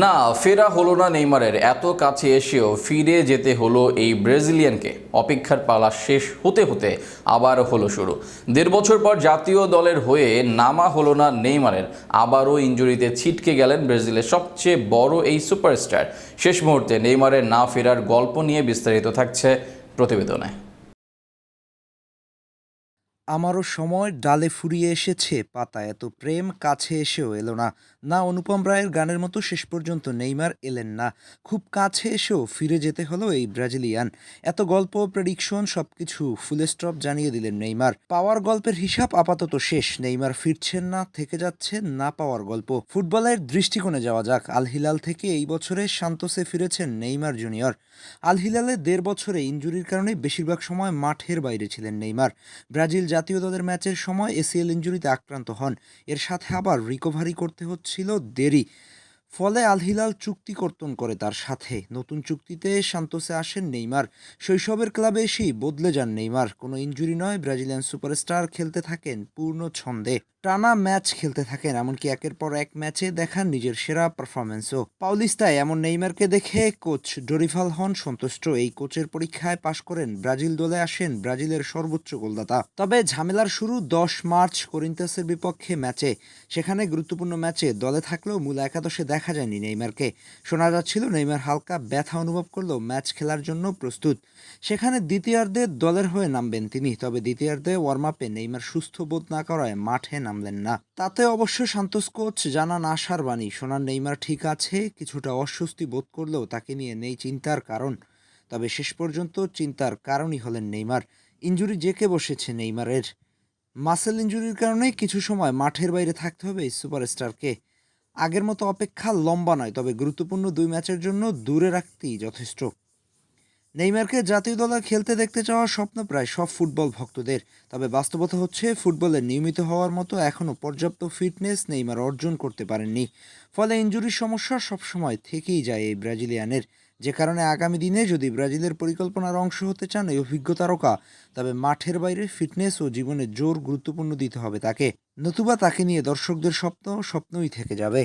না, ফেরা হলো না নেইমারের। এত কাছে এসেও ফিরে যেতে হলো এই ব্রাজিলিয়ানকে। অপেক্ষার পালা শেষ হতে হতে আবার হলো শুরু। দেড় বছর পর জাতীয় দলের হয়ে নামা হলো না নেইমারের। আবারও ইঞ্জুরিতে ছিটকে গেলেন ব্রাজিলের সবচেয়ে বড় এই সুপারস্টার। শেষ মুহূর্তে নেইমারের না ফেরার গল্প নিয়ে বিস্তারিত থাকছে প্রতিবেদনে। আমারও সময় ডালে ফুরিয়ে এসেছে পাতা এত প্রেম কাছে এসেও এলো না। না, অনুপম রায়ের গানের মতো শেষ পর্যন্ত নেইমার এলেন না। খুব কাছে এসেও ফিরে যেতে হলো এই ব্রাজিলিয়ান। এত গল্প, প্রেডিকশন সবকিছু ফুল স্টপ জানিয়ে দিলেন নেইমার। পাওয়ার গল্পের হিসাব আপাতত শেষ। নেইমার ফিরছেন না, থেকে যাচ্ছে না পাওয়ার গল্প। ফুটবলের দৃষ্টিকোণে যাওয়া যাক। আল হিলাল থেকে এই বছরে সান্তোসে ফিরেছেন নেইমার জুনিয়র। আল হিলালে দেড় বছরে ইঞ্জুরির কারণে বেশিরভাগ সময় মাঠের বাইরে ছিলেন নেইমার। ব্রাজিল জাতীয় দলের ম্যাচের সময় এসিএল ইঞ্জুরিতে আক্রান্ত হন। এর সাথে আবার রিকভারি করতে হচ্ছিল দেরি। ফলে আল হিলাল চুক্তি কর্তন করে তার সাথে। নতুন চুক্তিতে সান্তোসে আসেন নেইমার। শৈশবের ক্লাবে এসেই বদলে যান নেইমার। কোনো ইঞ্জুরি নয়, ব্রাজিলিয়ান সুপারস্টার খেলতে থাকেন পূর্ণ ছন্দে। টানা ম্যাচ খেলতে থাকেন, এমনকি একের পর এক ম্যাচে দেখান নিজের সেরা পারফরমেন্সও পাউলিস্তায় এমন নেইমারকে দেখে কোচ ডরিফাল হন সন্তুষ্ট। এই কোচের পরীক্ষায় পাশ করেন ব্রাজিল দলে আসেন ব্রাজিলের সর্বোচ্চ গোলদাতা। তবে ঝামেলার শুরু দশ মার্চ করিন্তাসের বিপক্ষে ম্যাচে। সেখানে গুরুত্বপূর্ণ ম্যাচে দলে থাকলেও মূল একাদশে দেখা যায়নি নেইমারকে। শোনা যাচ্ছিল নেইমার হালকা ব্যথা অনুভব করলেও ম্যাচ খেলার জন্য প্রস্তুত। সেখানে দ্বিতীয়ার্ধে দলের হয়ে নামবেন তিনি, তবে দ্বিতীয়ার্ধে ওয়ার্ম আপে নেইমার সুস্থ বোধ না করায় মাঠে নামলেন না। তাতে অবশ্য সান্তোস কোচ জানান আশার বাণী সোনার নেইমার ঠিক আছে, কিছুটা অস্বস্তি বোধ করলেও তাকে নিয়ে নেই চিন্তার কারণ। তবে শেষ পর্যন্ত চিন্তার কারণই হলেন নেইমার। ইঞ্জুরি জেকে বসেছে নেইমারের। মাসেল ইঞ্জুরির কারণে কিছু সময় মাঠের বাইরে থাকতে হবে সুপারস্টারকে। আগের মতো অপেক্ষা লম্বা নয়, তবে গুরুত্বপূর্ণ দুই ম্যাচের জন্য দূরে রাখতেই যথেষ্ট। নেইমারকে জাতীয় দলে খেলতে দেখতে চাওয়ার স্বপ্ন প্রায় সব ফুটবল ভক্তদের, তবে বাস্তবতা হচ্ছে ফুটবলে নিয়মিত হওয়ার মতো এখনও পর্যাপ্ত ফিটনেস নেইমার অর্জন করতে পারেননি। ফলে ইঞ্জুরির সমস্যা সবসময় থেকেই যায় এই ব্রাজিলিয়ানের। যে কারণে আগামী দিনে যদি ব্রাজিলের পরিকল্পনার অংশ হতে চান, এই অভিজ্ঞ তারকা তবে মাঠের বাইরে ফিটনেস ও জীবনে জোর গুরুত্বপূর্ণ দিতে হবে তাকে। নতুবা তাকে নিয়ে দর্শকদের স্বপ্ন স্বপ্নই থেকে যাবে।